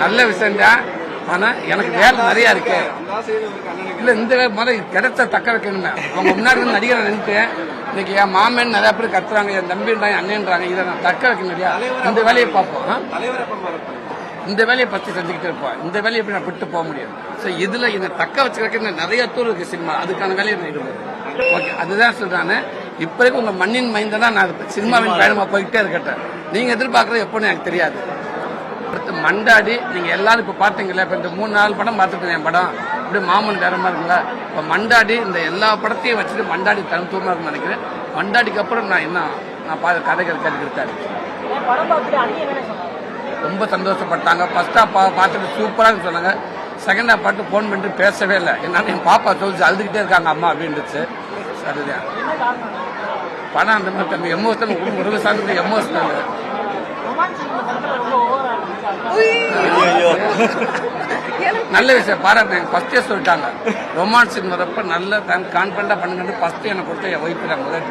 நல்ல விஷயம்தான் ஆனா எனக்கு வேலை நிறைய இருக்கு. இல்ல இந்த வே- முதல்ல கிடைச்ச தக்க வைக்கணுமே அவங்க முன்னாடி நடிகர் நின்று நின்றுட்டு இன்னைக்கு என் மாமன் நிறைய பேர் கத்துறாங்க என் தம்பின்றாங்க அண்ணன்றாங்க இதை நான் தக்க வைக்கணும் இல்லையா? இந்த வேலையை பார்ப்போம் இந்த வேலையை பத்தி செஞ்சுக்கிட்டு இருப்போம். இந்த வேலையை எப்படி நான் விட்டு போக முடியும்? ஸோ இதுல இதை தக்க வச்சுக்கிறதுக்கு நிறைய தூர் இருக்கு சினிமா. அதுக்கான வேலையை நான் ஓகே அதுதான் சொல்றானே இப்ப இருக்க உங்க மண்ணின் மைந்தனா நான் சினிமாவின் பயணமா போயிட்டே இருக்கட்டேன். நீங்க எதிர்பார்க்கறது எப்போன்னு எனக்கு தெரியாது. அடுத்து மண்டாடி நீங்க எல்லாரும் இப்ப பாத்தீங்கல்ல இப்ப இந்த மூணு நாலு படம் பார்த்துருக்கேன் என் படம். அப்படியே மாமன் வேற மாதிரி இருக்குல்ல இப்ப மண்டாடி இந்த எல்லா படத்தையும் வச்சுட்டு மண்டாடி தனித்துவமா இருக்கும்னு நினைக்கிறேன். மண்டாடிக்கு அப்புறம் நான் என்ன நான் பா கதைகள் கேட்டுக்கிட்டாரு பார்த்துட்டு ரொம்ப சந்தோஷப்பட்டாங்க. ஃபர்ஸ்ட் ஹாஃப் பா பார்த்துட்டு சூப்பராக சொன்னாங்க. செகண்ட் ஹாஃப் பாட்டு ஃபோன் பண்ணிட்டு பேசவே இல்லை. என்னால என் பாப்பா சொல்லிச்சு அழுதுகிட்டே இருக்காங்க அம்மா அப்படின்னுச்சு. அதுதான் என்ன படம் அந்த மாதிரி தம்பி எமோஷனல் ஓவரா இருந்துச்சு நல்ல விஷயம். பாராட்டினாங்க ஃபர்ஸ்டே சொல்லிட்டாங்க. ரொமான்ஸ் வரப்ப நல்ல கான்ஃபிடண்டா பண்ணுங்கன்னு ஃபர்ஸ்ட் எனக்கு கொடுத்து என் ஒய்ஃபு நான் முதல்